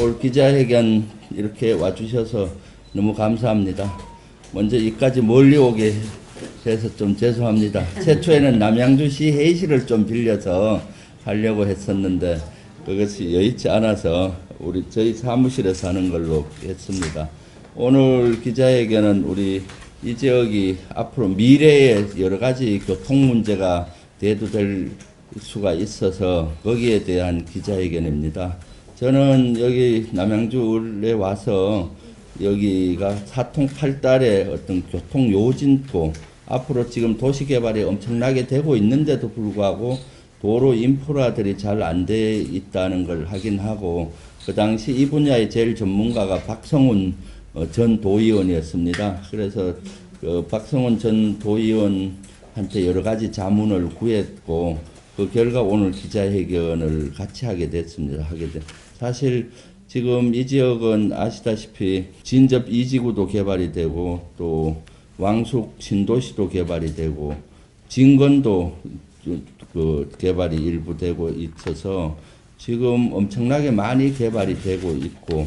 올 기자회견 이렇게 와주셔서 너무 감사합니다. 먼저 이까지 멀리 오게 해서 좀 죄송합니다. 최초에는 남양주시 회의실을 좀 빌려서 하려고 했었는데 그것이 여의치 않아서 우리 저희 사무실에서 하는 걸로 했습니다. 오늘 기자회견은 우리 이 지역이 앞으로 미래에 여러 가지 교통 문제가 대두될 수가 있어서 거기에 대한 기자회견입니다. 저는 여기 남양주에 와서 여기가 사통팔달의 어떤 교통 요진도 앞으로 지금 도시 개발이 엄청나게 되고 있는데도 불구하고 도로 인프라들이 잘 안 돼 있다는 걸 확인하고 그 당시 이 분야의 제일 전문가가 박성훈 어, 전 도의원이었습니다. 그래서 그 박성훈 전 도의원한테 여러 가지 자문을 구했고 그 결과 오늘 기자회견을 같이 하게 됐습니다. 하게 돼. 사실 지금 이 지역은 아시다시피 진접 이지구도 개발이 되고 또 왕숙 신도시도 개발이 되고 진건도 그 개발이 일부 되고 있어서 지금 엄청나게 많이 개발이 되고 있고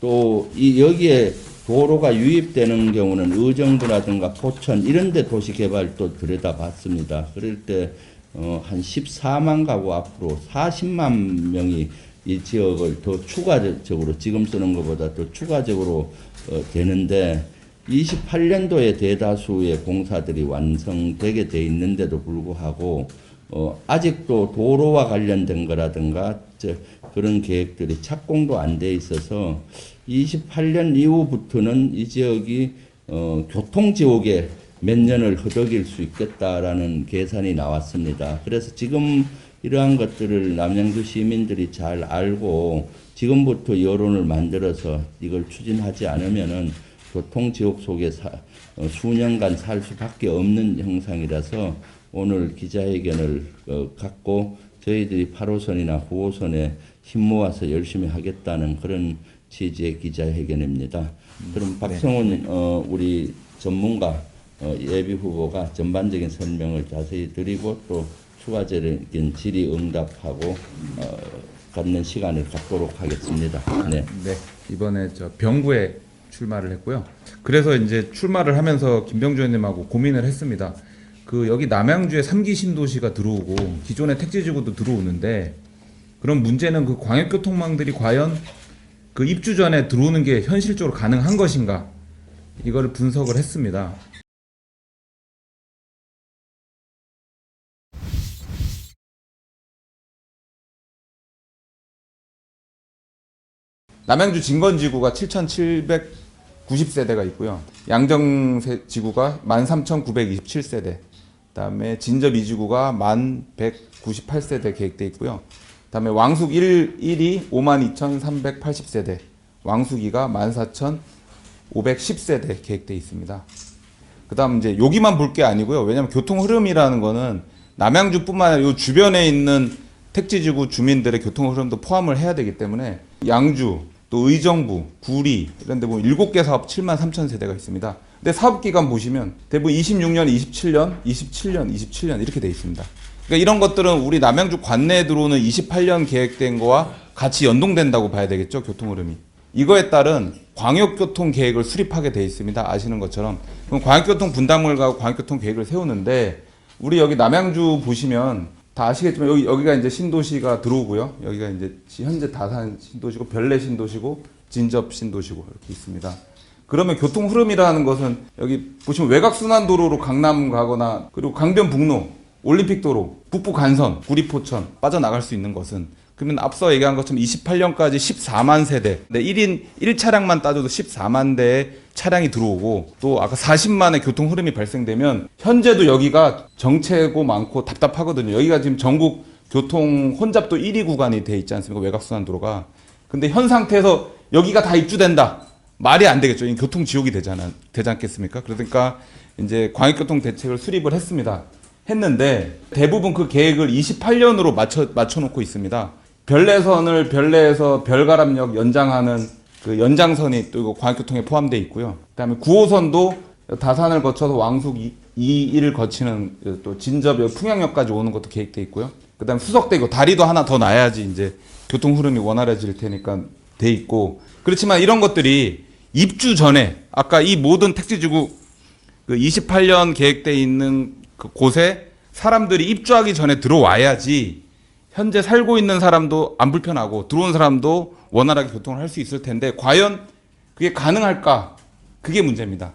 또 이 여기에 도로가 유입되는 경우는 의정부라든가 포천 이런 데 도시 개발도 들여다봤습니다. 그럴 때 어, 한 14만 가구 앞으로 40만 명이 이 지역을 더 추가적으로 지금 쓰는 것보다 더 추가적으로 어, 되는데 28년도에 대다수의 공사들이 완성되게 돼 있는데도 불구하고 어, 아직도 도로와 관련된 거라든가 저, 그런 계획들이 착공도 안 돼 있어서 28년 이후부터는 이 지역이 어, 교통지옥에 몇 년을 허덕일 수 있겠다라는 계산이 나왔습니다. 그래서 지금 이러한 것들을 남양주 시민들이 잘 알고 지금부터 여론을 만들어서 이걸 추진하지 않으면은 교통지옥 속에 사, 어, 수년간 살 수밖에 없는 형상이라서 오늘 기자회견을 어, 갖고 저희들이 8호선이나 9호선에 힘 모아서 열심히 하겠다는 그런 취지의 기자회견입니다. 그럼 박성훈 어, 우리 전문가 어, 예비 후보가 전반적인 설명을 자세히 드리고 또 추가적인 질의 응답하고 어, 갖는 시간을 갖도록 하겠습니다. 네. 네 이번에 저 병구에 출마를 했고요. 그래서 이제 출마를 하면서 김병주 의원님하고 고민을 했습니다. 그 여기 남양주에 삼기 신도시가 들어오고 기존의 택지지구도 들어오는데 그런 문제는 그 광역교통망들이 과연 그 입주 전에 들어오는 게 현실적으로 가능한 것인가 이거를 분석을 했습니다. 남양주 진건지구가 7,790세대가 있고요. 양정 지구가 13,927세대. 그다음에 진접 2지구가 1,198세대 계획돼 있고요. 그다음에 왕숙 1, 1이 52,380세대. 왕숙 2가 14,510세대 계획돼 있습니다. 그다음 이제 여기만 볼 게 아니고요. 왜냐하면 교통 흐름이라는 거는 남양주뿐만 아니라 이 주변에 있는 택지지구 주민들의 교통 흐름도 포함을 해야 되기 때문에 양주, 또 의정부, 구리 이런 데 보면 7개 사업 7만 3천 세대가 있습니다. 근데 사업 기간 보시면 대부분 26년, 27년, 27년, 27년 이렇게 돼 있습니다. 그러니까 이런 것들은 우리 남양주 관내에 들어오는 28년 계획된 거와 같이 연동된다고 봐야 되겠죠, 교통 흐름이. 이거에 따른 광역교통 계획을 수립하게 돼 있습니다. 아시는 것처럼. 그럼 광역교통 분담을 가고 광역교통 계획을 세우는데 우리 여기 남양주 보시면 다 아시겠지만 여기 여기가 이제 신도시가 들어오고요. 여기가 이제 현재 다산 신도시고 별내 신도시고 진접 신도시고 이렇게 있습니다. 그러면 교통 흐름이라는 것은 여기 보시면 외곽 순환 도로로 강남 가거나 그리고 강변북로, 올림픽 도로, 북부 간선, 구리포천 빠져나갈 수 있는 것은 그러면 앞서 얘기한 것처럼 28년까지 14만 세대, 네, 1인 1차량만 따져도 14만 대의 차량이 들어오고 또 아까 40만의 교통 흐름이 발생되면 현재도 여기가 정체고 많고 답답하거든요. 여기가 지금 전국 교통 혼잡도 1위 구간이 돼 있지 않습니까? 외곽순환 도로가. 근데 현 상태에서 여기가 다 입주된다. 말이 안 되겠죠. 이 교통 지옥이 되잖아, 되지 않겠습니까? 그러니까 이제 광역교통 대책을 수립을 했습니다. 했는데 대부분 그 계획을 28년으로 맞춰 맞춰놓고 있습니다. 별내선을 별내에서 별가람역 연장하는 그 연장선이 또 이거 광역교통에 포함되어 있고요. 그다음에 9호선도 다산을 거쳐서 왕숙 2, 2를 거치는 또 진접 여기 풍양역까지 오는 것도 계획돼 있고요. 그다음에 수석대 이거 다리도 하나 더 놔야지 이제 교통 흐름이 원활해질 테니까 돼 있고 그렇지만 이런 것들이 입주 전에 아까 이 모든 택지지구 그 28년 계획돼 있는 그 곳에 사람들이 입주하기 전에 들어와야지 현재 살고 있는 사람도 안 불편하고 들어온 사람도 원활하게 교통을 할 수 있을 텐데 과연 그게 가능할까? 그게 문제입니다.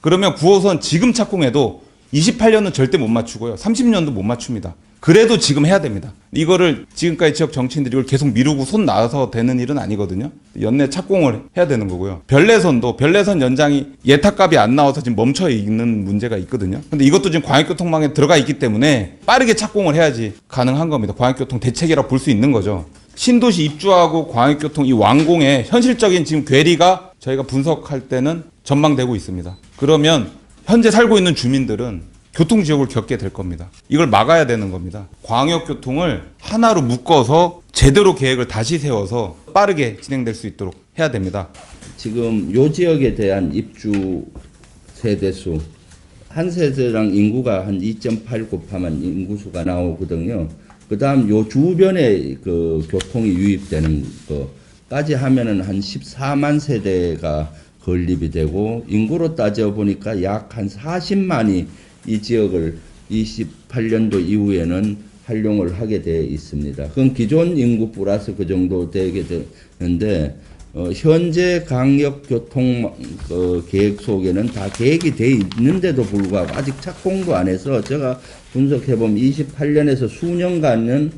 그러면 9호선 지금 착공해도 28년은 절대 못 맞추고요. 30년도 못 맞춥니다. 그래도 지금 해야 됩니다. 이거를 지금까지 지역 정치인들이 이걸 계속 미루고 손 놔서 되는 일은 아니거든요. 연내 착공을 해야 되는 거고요. 별내선도 별내선 연장이 예탁값이 안 나와서 지금 멈춰 있는 문제가 있거든요. 근데 이것도 지금 광역교통망에 들어가 있기 때문에 빠르게 착공을 해야지 가능한 겁니다. 광역교통 대책이라 볼 수 있는 거죠. 신도시 입주하고 광역교통 이 완공의 현실적인 지금 괴리가 저희가 분석할 때는 전망되고 있습니다. 그러면 현재 살고 있는 주민들은 교통 지역을 겪게 될 겁니다. 이걸 막아야 되는 겁니다. 광역교통을 하나로 묶어서 제대로 계획을 다시 세워서 빠르게 진행될 수 있도록 해야 됩니다. 지금 요 지역에 대한 입주 세대수 한 세대당 인구가 한 2.8 곱하면 인구수가 나오거든요. 그다음 요 주변에 그 교통이 유입되는 거까지 하면은 한 14만 세대가 건립이 되고 인구로 따져 보니까 약 한 40만이 이 지역을 28년도 이후에는 활용을 하게 돼 있습니다. 그건 기존 인구 플러스 그 정도 되게 되는데 어, 현재 강역교통 어, 계획 속에는 다 계획이 돼 있는데도 불구하고 아직 착공도 안 해서 제가 분석해 보면 28년에서 수년간은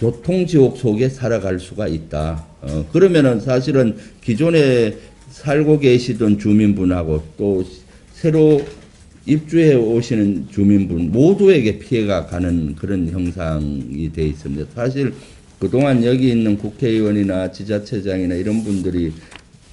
교통지옥 속에 살아갈 수가 있다. 어, 그러면은 사실은 기존에 살고 계시던 주민분하고 또 새로 입주해 오시는 주민분 모두에게 피해가 가는 그런 형상이 돼 있습니다. 사실 그동안 여기 있는 국회의원이나 지자체장이나 이런 분들이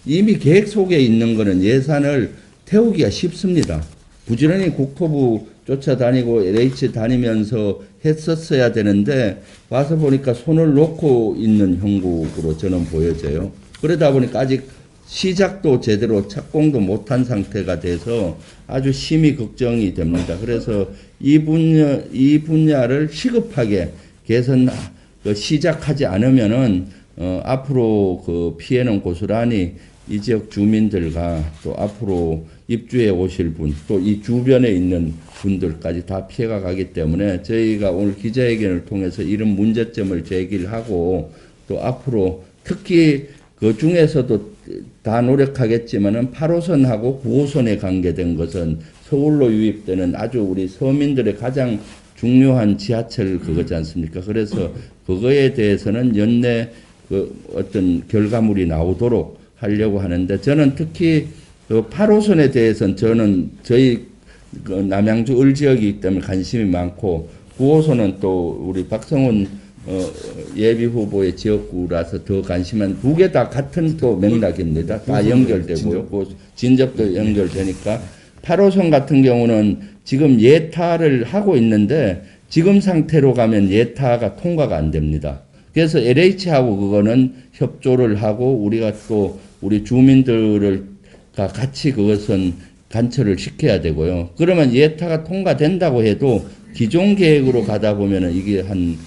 이미 계획 속에 있는 거는 예산을 태우기가 쉽습니다. 부지런히 국토부 쫓아다니고 LH 다니면서 했었어야 되는데 와서 보니까 손을 놓고 있는 형국으로 저는 보여져요. 그러다 보니까 아직 시작도 제대로 착공도 못한 상태가 돼서 아주 심히 걱정이 됩니다. 그래서 이 분야 이 분야를 시급하게 개선 그 시작하지 않으면은 어, 앞으로 그 피해는 고스란히 이 지역 주민들과 또 앞으로 입주해 오실 분, 또 이 주변에 있는 분들까지 다 피해가 가기 때문에 저희가 오늘 기자회견을 통해서 이런 문제점을 제기를 하고 또 앞으로 특히 그 중에서도 다 노력하겠지만은 8호선하고 9호선에 관계된 것은 서울로 유입되는 아주 우리 서민들의 가장 중요한 지하철 그거지 않습니까? 그래서 그거에 대해서는 연내 그 어떤 결과물이 나오도록 하려고 하는데 저는 특히 그 8호선에 대해서는 저는 저희 그 남양주 을 지역이기 때문에 관심이 많고 9호선은 또 우리 박성훈 어, 예비 후보의 지역구라서 더 관심한 두개 다 같은 또 맥락입니다. 다 연결되고 고 진접도 연결되니까 8호선 같은 경우는 지금 예타를 하고 있는데 지금 상태로 가면 예타가 통과가 안 됩니다. 그래서 LH하고 그거는 협조를 하고 우리가 또 우리 주민들을 가 같이 그것은 관철을 시켜야 되고요. 그러면 예타가 통과된다고 해도 기존 계획으로 가다 보면은 이게 한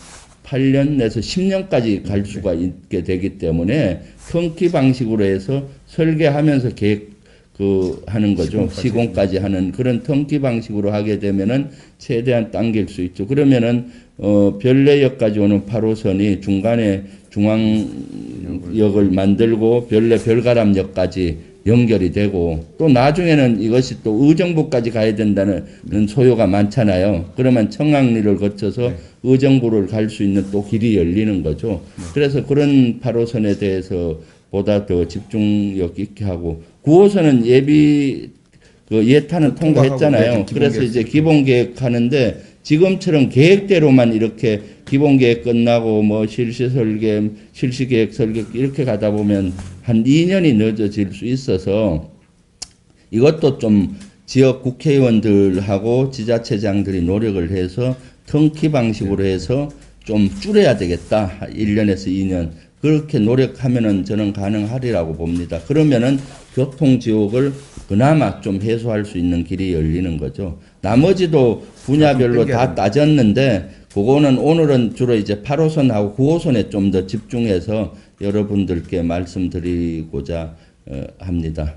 8년 내서 10년까지 갈 수가 있게 되기 때문에 턴키 방식으로 해서 설계하면서 계획 그 하는 거죠. 시공까지 하는 그런 턴키 방식으로 하게 되면은 최대한 당길 수 있죠. 그러면은 어 별내역까지 오는 8호선이 중간에 중앙역을 만들고 별내 별가람역까지 연결이 되고 또 나중에는 이것이 또 의정부까지 가야 된다는 소요가 많잖아요. 그러면 청량리를 거쳐서 의정부를 갈 수 있는 또 길이 열리는 거죠. 그래서 그런 8호선에 대해서 보다 더 집중력 있게 하고 9호선은 예비 그 예타는 통과했잖아요. 네, 그래서 이제 기본 계획 하는데 지금처럼 계획대로만 이렇게 기본 계획 끝나고 뭐 실시 설계, 실시 계획 설계 이렇게 가다 보면 한 2년이 늦어질 수 있어서 이것도 좀 지역 국회의원들하고 지자체장들이 노력을 해서 턴키 방식으로 해서 좀 줄여야 되겠다. 1년에서 2년. 그렇게 노력하면은 저는 가능하리라고 봅니다. 그러면은 교통 지옥을 그나마 좀 해소할 수 있는 길이 열리는 거죠. 나머지도 분야별로 다 따졌는데 그거는 오늘은 주로 이제 8호선하고 9호선에 좀 더 집중해서 여러분들께 말씀드리고자 어, 합니다.